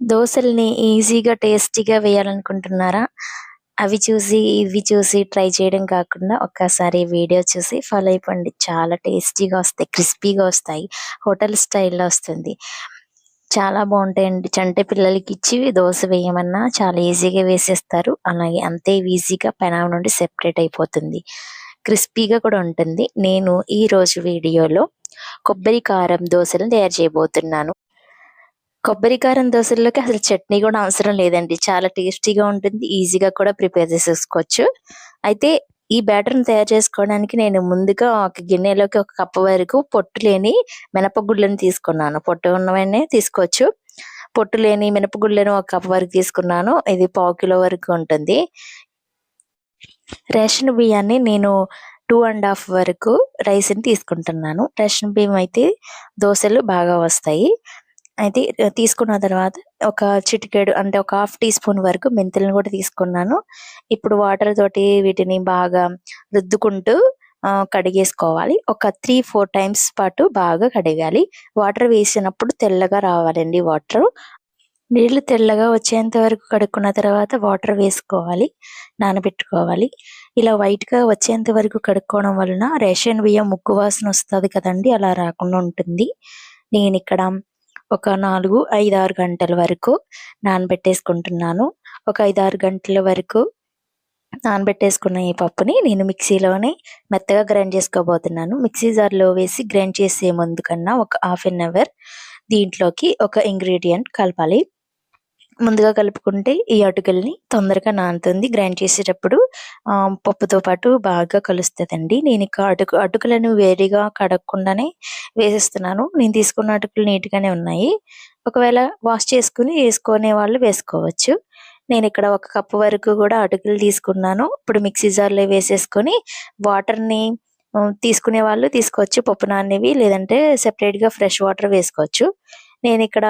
దోశల్ని ఈజీగా, టేస్టీగా వేయాలనుకుంటున్నారా? అవి చూసి, ఇవి చూసి ట్రై చేయడం కాకుండా ఒక్కసారి వీడియో చూసి ఫాలో అయిపోండి. చాలా టేస్టీగా వస్తాయి. క్రిస్పీగా వస్తాయి. హోటల్ స్టైల్‌లో వస్తుంది. చాలా బాగుంటాయండి చంటే పిల్లలకి ఇచ్చి దోశ వేయమన్నా చాలా ఈజీగా వేసేస్తారు. అలాగే అంతే ఈజీగా పెనం నుండి సెపరేట్ అయిపోతుంది. క్రిస్పీగా కూడా ఉంటుంది. నేను ఈరోజు వీడియోలో కొబ్బరి కారం దోశలను తయారు చేయబోతున్నాను. కొబ్బరి కారం అసలు చట్నీ కూడా అవసరం లేదండి. చాలా టేస్టీగా ఉంటుంది. ఈజీగా కూడా ప్రిపేర్ చేసేసుకోవచ్చు. అయితే ఈ బ్యాటర్‌ని తయారు చేసుకోవడానికి నేను ముందుగా ఒక గిన్నెలోకి ఒక కప్పు వరకు పొట్టు లేని మినపగుళ్ళని తీసుకున్నాను. పొట్టు ఉన్నవన్నీ తీసుకోవచ్చు. పొట్టు లేని మినపగుళ్ళను ఒక కప్పు వరకు తీసుకున్నాను. ఇది పావు కిలో వరకు ఉంటుంది. రేషన్ బియ్యాన్ని నేను టూ అండ్ హాఫ్ వరకు రైస్‌ని తీసుకుంటున్నాను. రేషన్ బియ్యం అయితే దోశలు బాగా వస్తాయి. అయితే తీసుకున్న తర్వాత ఒక చిటికెడు అంటే ఒక హాఫ్ టీ స్పూన్ వరకు మెంతులను కూడా తీసుకున్నాను. ఇప్పుడు వాటర్ తోటి వీటిని బాగా రుద్దుకుంటూ కడిగేసుకోవాలి. ఒక 3, 4 టైమ్స్ పాటు బాగా కడగాలి. వాటర్ వేసినప్పుడు తెల్లగా రావాలండి వాటర్ నీళ్ళు తెల్లగా వచ్చేంత వరకు కడుక్కున్న తర్వాత వాటర్ వేసుకోవాలి. నానబెట్టుకోవాలి. ఇలా వైట్‌గా వచ్చేంత వరకు కడుక్కోవడం వలన రేషన్ బియ్యం ముక్కు వాసన వస్తుంది కదండి అలా రాకుండా ఉంటుంది. నేను ఇక్కడ ఒక 4, 5, 6 గంటల వరకు నానబెట్టేసుకుంటున్నాను. ఒక 5, 6 గంటల వరకు నానబెట్టేసుకున్న ఈ పప్పుని నేను మిక్సీలోనే మెత్తగా గ్రైండ్ చేసుకోబోతున్నాను. మిక్సీ జార్‌లో వేసి గ్రైండ్ చేసే ముందు కన్నా ఒక హాఫ్ అన్ అవర్ దీంట్లోకి ఒక ఇంగ్రీడియంట్ కలపాలి. ముందుగా కలుపుకుంటే ఈ అటుకల్ని తొందరగా నానుతుంది. గ్రైండ్ చేసేటప్పుడు పప్పుతో పాటు బాగా కలుస్తుందండి నేను ఇక అటుకు అటుకులను వేడిగా కడగకుండానే వేసేస్తున్నాను. నేను తీసుకున్న అటుకులు నీట్‌గానే ఉన్నాయి. ఒకవేళ వాష్ చేసుకుని వేసుకునే వాళ్ళు వేసుకోవచ్చు. నేను ఇక్కడ ఒక కప్పు వరకు కూడా అటుకులు తీసుకున్నాను. ఇప్పుడు మిక్సీ జార్‌లో వేసేసుకొని వాటర్‌ని తీసుకునే వాళ్ళు తీసుకోవచ్చు. పప్పు నానేవి లేదంటే సెపరేట్‌గా ఫ్రెష్ వాటర్ వేసుకోవచ్చు. నేను ఇక్కడ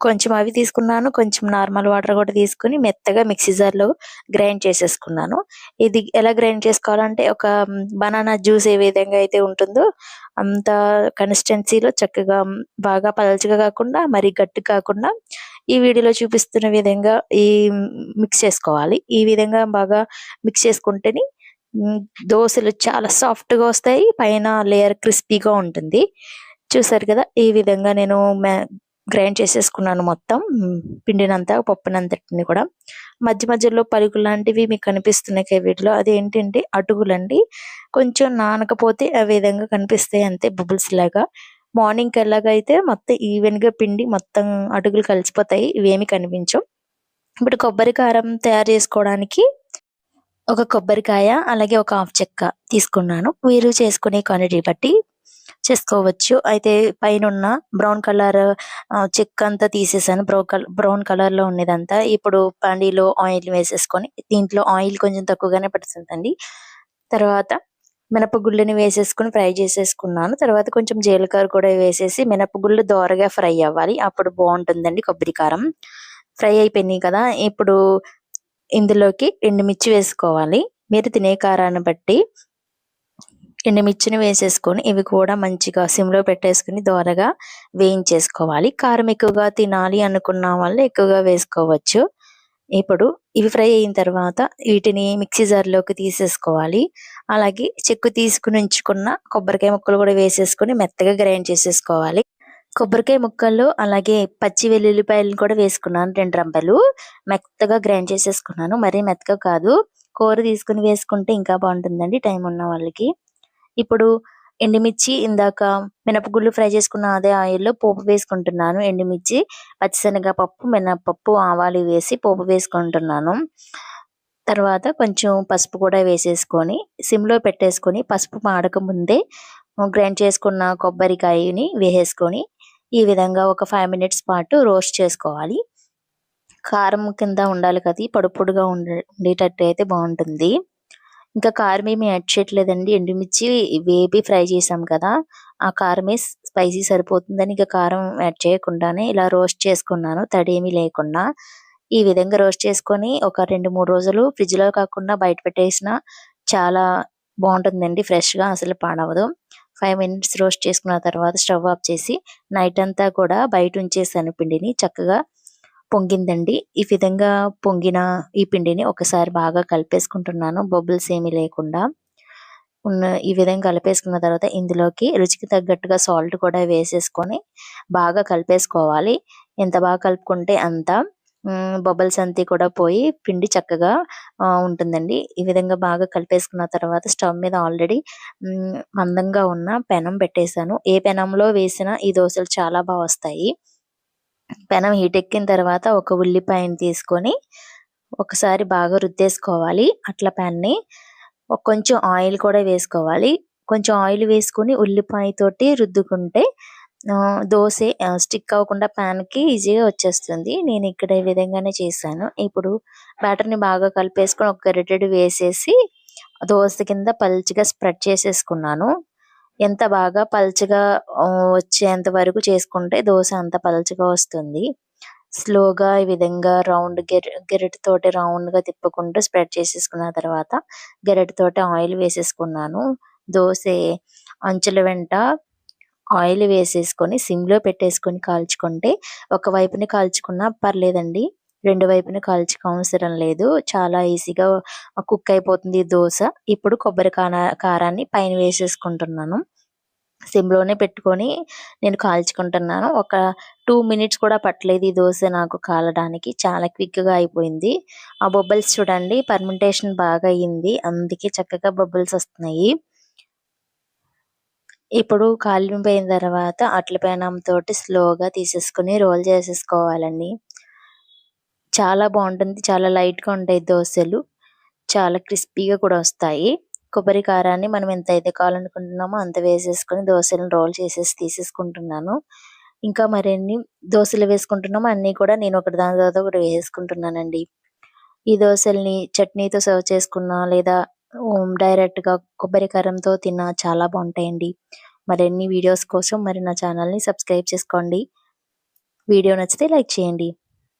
కొంచెం అవి తీసుకున్నాను. కొంచెం నార్మల్ వాటర్ కూడా తీసుకొని మెత్తగా మిక్సీ జార్‌లో గ్రైండ్ చేసేసుకున్నాను. ఇది ఎలా గ్రైండ్ చేసుకోవాలంటే ఒక బనానా జ్యూస్ ఏ విధంగా అయితే ఉంటుందో అంత కన్సిస్టెన్సీలో చక్కగా బాగా పలచగా కాకుండా మరి గట్టి కాకుండా ఈ వీడియోలో చూపిస్తున్న విధంగా ఈ మిక్స్ చేసుకోవాలి. ఈ విధంగా బాగా మిక్స్ చేసుకుంటేనే దోశలు చాలా సాఫ్ట్‌గా వస్తాయి. పైన లేయర్ క్రిస్పీగా ఉంటుంది. చూసారు కదా! ఈ విధంగా నేను మ్యా గ్రైండ్ చేసేసుకున్నాను మొత్తం. పిండినంతా పప్పునంతటిని కూడా. మధ్య మధ్యలో పలుకులు లాంటివి మీకు కనిపిస్తున్నాయి వీటిలో అది ఏంటంటే అటుకులండి. కొంచెం నానకపోతే ఆ విధంగా కనిపిస్తాయి అంతే బబుల్స్ లాగా. మార్నింగ్‌కి ఎలాగైతే మొత్తం ఈవెన్‌గా పిండి మొత్తం అటుకులు కలిసిపోతాయి. ఇవేమి కనిపించవు. ఇప్పుడు కొబ్బరి కారం తయారు చేసుకోవడానికి ఒక కొబ్బరికాయ అలాగే ఒక హాఫ్ చెక్క తీసుకున్నాను. మీరు చేసుకునే క్వాంటిటీ బట్టి చేసుకోవచ్చు. అయితే పైనున్న బ్రౌన్ కలర్ చెక్ అంతా తీసేసాను. బ్రౌ కలర్ బ్రౌన్ కలర్‌లో ఉన్నదంతా. ఇప్పుడు పండిలో ఆయిల్ వేసేసుకొని దీంట్లో ఆయిల్ కొంచెం తక్కువగానే పడుతుందండి. తర్వాత మినపగుళ్ళని వేసేసుకొని ఫ్రై చేసేసుకున్నాను. తర్వాత కొంచెం జీలకర్ర కూడా వేసేసి మినపగుళ్ళు దోరగా ఫ్రై అవ్వాలి. అప్పుడు బాగుంటుందండి కొబ్బరి కారం. ఫ్రై అయిపోయినాయి కదా! ఇప్పుడు ఇందులోకి ఎండుమిర్చి వేసుకోవాలి. మీరు తినే కారాన్ని బట్టి ఎండుమిర్చిని వేసేసుకొని ఇవి కూడా మంచిగా సిమ్‌లో పెట్టేసుకొని దోరగా వేయించేసుకోవాలి. కారం ఎక్కువగా తినాలి అనుకున్న వాళ్ళు ఎక్కువగా వేసుకోవచ్చు. ఇప్పుడు ఇవి ఫ్రై అయిన తర్వాత వీటిని మిక్సీ జార్‌లోకి తీసేసుకోవాలి. అలాగే చెక్కు తీసుకుని ఉంచుకున్న కొబ్బరికాయ ముక్కలు కూడా వేసేసుకొని మెత్తగా గ్రైండ్ చేసేసుకోవాలి. కొబ్బరికాయ ముక్కల్లో అలాగే పచ్చి వెల్లుల్లిపాయలను కూడా వేసుకున్నాను రెండు రంపలు మెత్తగా గ్రైండ్ చేసేసుకున్నాను. మరీ మెత్తగా కాదు. కూర తీసుకొని వేసుకుంటే ఇంకా బాగుంటుందండి టైం ఉన్న వాళ్ళకి. ఇప్పుడు ఎండుమిర్చి ఇందాక మినపగుళ్ళు ఫ్రై చేసుకున్న అదే ఆయిల్‌లో పోపు వేసుకుంటున్నాను. ఎండుమిర్చి, పచ్చిశనగపప్పు, మినపప్పు, ఆవాలు వేసి పోపు వేసుకుంటున్నాను. తర్వాత కొంచెం పసుపు కూడా వేసేసుకొని సిమ్‌లో పెట్టేసుకొని పసుపు మాడక ముందే గ్రైండ్ చేసుకున్న కొబ్బరికాయని వేసేసుకొని ఈ విధంగా ఒక ఫైవ్ మినిట్స్ పాటు రోస్ట్ చేసుకోవాలి. కారం కింద ఉండాలి కదా! పొడి పొడిగా ఉండే ఉండేటట్టు అయితే బాగుంటుంది ఇంకా కారం ఏమి యాడ్ చేయట్లేదండి. ఎండుమిర్చి వేపి ఫ్రై చేసాం కదా! ఆ కారమే స్పైసీ సరిపోతుందని ఇంకా కారం యాడ్ చేయకుండానే ఇలా రోస్ట్ చేసుకున్నాను తడేమీ లేకుండా. ఈ విధంగా రోస్ట్ చేసుకొని ఒక 2, 3 రోజులు ఫ్రిడ్జ్‌లో కాకుండా బయట పెట్టేసిన చాలా బావుంటుందండి ఫ్రెష్‌గా అసలు పాడవదు. ఫైవ్ మినిట్స్ రోస్ట్ చేసుకున్న తర్వాత స్టవ్ ఆఫ్ చేసి నైట్ అంతా కూడా బయట ఉంచేసాను పిండిని. చక్కగా పొంగిందండి. ఈ విధంగా పొంగిన ఈ పిండిని ఒకసారి బాగా కలిపేసుకుంటున్నాను. బొబ్బుల్స్ ఏమీ లేకుండా. ఉన్న ఈ విధంగా కలిపేసుకున్న తర్వాత ఇందులోకి రుచికి తగ్గట్టుగా సాల్ట్ కూడా వేసేసుకొని బాగా కలిపేసుకోవాలి. ఎంత బాగా కలుపుకుంటే అంత బబుల్స్ అంతా కూడా పోయి పిండి చక్కగా ఉంటుందండి. ఈ విధంగా బాగా కలిపేసుకున్న తర్వాత స్టవ్ మీద ఆల్రెడీ మందంగా ఉన్న పెనం పెట్టేశాను. ఏ పెనంలో వేసినా ఈ దోశలు చాలా బాగా వస్తాయి. పెనం హీట్ ఎక్కిన తర్వాత ఒక ఉల్లిపాయని తీసుకొని ఒకసారి బాగా రుద్దేసుకోవాలి. అట్ల పెన్ని కొంచెం ఆయిల్ కూడా వేసుకోవాలి. కొంచెం ఆయిల్ వేసుకొని ఉల్లిపాయ తోటి రుద్దుకుంటే దోశ స్టిక్ అవ్వకుండా పాన్కి ఈజీగా వచ్చేస్తుంది. నేను ఇక్కడ ఈ విధంగానే చేశాను. ఇప్పుడు బ్యాటర్ని బాగా కలిపేసుకొని ఒక గరిటెడు వేసేసి దోశ కింద పల్చిగా స్ప్రెడ్ చేసేసుకున్నాను. ఎంత బాగా పల్చగా వచ్చేంత వరకు చేసుకుంటే దోశ అంత పల్చగా వస్తుంది. స్లోగా ఈ విధంగా రౌండ్ గెరెట్ తోటి రౌండ్గా తిప్పుకుంటూ స్ప్రెడ్ చేసేసుకున్న తర్వాత గెరటి తోటి ఆయిల్ వేసేసుకున్నాను. దోశ అంచుల వెంట ఆయిల్ వేసేసుకొని సిమ్లో పెట్టేసుకొని కాల్చుకుంటే ఒక వైపుని కాల్చుకున్నా పర్లేదండి. రెండు వైపున కాల్చుకో అవసరం లేదు. చాలా ఈజీగా కుక్ అయిపోతుంది దోశ. ఇప్పుడు కొబ్బరి కారాన్ని పైన వేసేసుకుంటున్నాను. సిమ్లోనే పెట్టుకొని నేను కాల్చుకుంటున్నాను. ఒక టూ మినిట్స్ కూడా పట్టలేదు ఈ దోశ నాకు కాలడానికి. చాలా క్విక్గా అయిపోయింది. ఆ బొబ్బల్స్ చూడండి. పర్మెంటేషన్ బాగా అయ్యింది. అందుకే చక్కగా బొబ్బల్స్ వస్తున్నాయి. ఇప్పుడు కాలిపోయిన తర్వాత అట్ల పైన తోటి స్లోగా తీసేసుకొని రోల్ చేసేసుకోవాలండి. చాలా బాగుంటుంది. చాలా లైట్గా ఉంటాయి దోశలు. చాలా క్రిస్పీగా కూడా వస్తాయి. కొబ్బరి కారాన్ని మనం ఎంత అయితే కావాలనుకుంటున్నామో అంత వేసేసుకొని దోశలను రోల్ చేసేసి తీసేసుకుంటున్నాను. ఇంకా మరిన్ని దోశలు వేసుకుంటున్నామో అన్ని కూడా నేను ఒకటి దాని తర్వాత ఒకటి వేసుకుంటున్నానండి. ఈ దోశల్ని చట్నీతో సర్వ్ చేసుకున్నా లేదా డైరెక్ట్గా కొబ్బరి కారంతో తిన్నా చాలా బాగుంటాయండి. మరిన్ని వీడియోస్ కోసం మరి నా ఛానల్ని సబ్స్క్రైబ్ చేసుకోండి. వీడియో నచ్చితే లైక్ చేయండి.